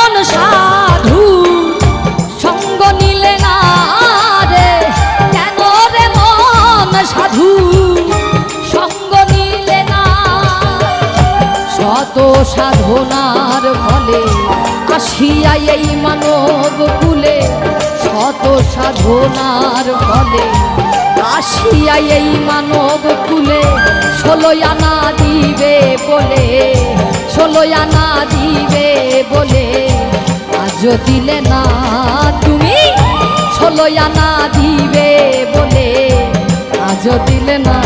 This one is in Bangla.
কোন সাধু, সঙ্গ নিলে না রে। কেন রে মন সাধু? সঙ্গ নিলে না। শত সাধনার ফলে আসিয়া এই মানব কুলে। শত সাধনার ফলে আসিয়া এই মানব কুলে। ষোলো আনা দিবে বলে ষোলো আনা দিবে আজ দিলে না। তুমি ষোলো আনা দিবে বলে। আজ দিলে না।